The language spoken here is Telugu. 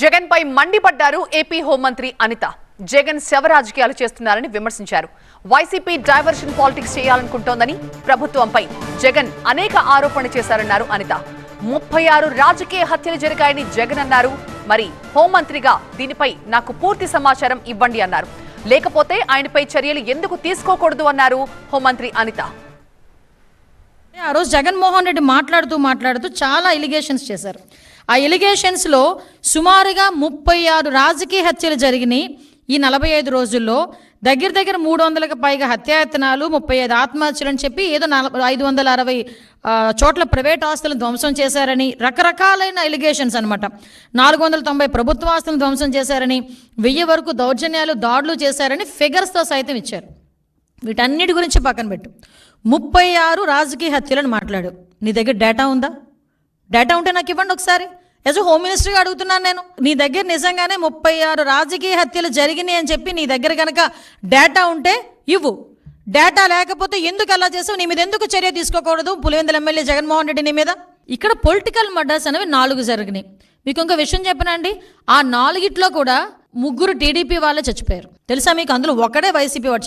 జగన్ పై మండిపడ్డారు ఏపీ హోంమంత్రి అనిత. జగన్ శవ రాజకీయాలు చేస్తున్నారని విమర్శించారు. వైసీపీ డైవర్షన్ పాలిటిక్స్ చేయాలనుకుంటోందని ప్రభుత్వంపై జగన్ అనేక ఆరోపణలు చేశారన్నారు అనిత. ముప్పై ఆరు రాజకీయ హత్యలు జరిగాయని జగన్ అన్నారు. మరి హోంమంత్రిగా దీనిపై నాకు పూర్తి సమాచారం ఇవ్వండి అన్నారు. లేకపోతే ఆయనపై చర్యలు ఎందుకు తీసుకోకూడదు అన్నారు హోంమంత్రి అనిత. ఆ రోజు జగన్మోహన్ రెడ్డి మాట్లాడుతూ మాట్లాడుతూ చాలా ఎలిగేషన్స్ చేశారు. ఆ ఎలిగేషన్స్లో సుమారుగా ముప్పై ఆరు రాజకీయ హత్యలు జరిగినాయి. ఈ నలభై ఐదు రోజుల్లో దగ్గర దగ్గర మూడు వందలకు పైగా హత్యాయత్నాలు ముప్పై ఐదు ఆత్మహత్యలు అని చెప్పి ఏదో నలభై ఐదు వందల అరవై చోట్ల ప్రైవేట్ ఆస్తులను ధ్వంసం చేశారని రకరకాలైన ఎలిగేషన్స్ అనమాట నాలుగు వందల తొంభై ప్రభుత్వ ఆస్తులను ధ్వంసం చేశారని వెయ్యి వరకు దౌర్జన్యాలు దాడులు చేశారని ఫిగర్స్తో సైతం ఇచ్చారు. వీటన్నిటి గురించి పక్కన పెట్టు. ముప్పై ఆరు రాజకీయ హత్యలను మాట్లాడు. నీ దగ్గర డేటా ఉందా? డేటా ఉంటే నాకు ఇవ్వండి ఒకసారి. యాజ్ హోమ్ మినిస్టర్గా అడుగుతున్నాను నేను. నీ దగ్గర నిజంగానే ముప్పై ఆరు రాజకీయ హత్యలు జరిగినాయి అని చెప్పి నీ దగ్గర కనుక డేటా ఉంటే ఇవ్వు. డేటా లేకపోతే ఎందుకు అలా చేసావు? నీ మీద ఎందుకు చర్య తీసుకోకూడదు? పులివెందుల ఎమ్మెల్యే జగన్మోహన్ రెడ్డి నీ మీద? ఇక్కడ పొలిటికల్ మర్డర్స్ అనేవి నాలుగు జరిగినాయి. మీకు ఇంకో విషయం చెప్పనండి ఆ నాలుగిట్లో కూడా ముగ్గురు టీడీపీ వాళ్ళే చచ్చిపోయారు. తెలుసా మీకు అందులో ఒకడే వైసీపీ వాడు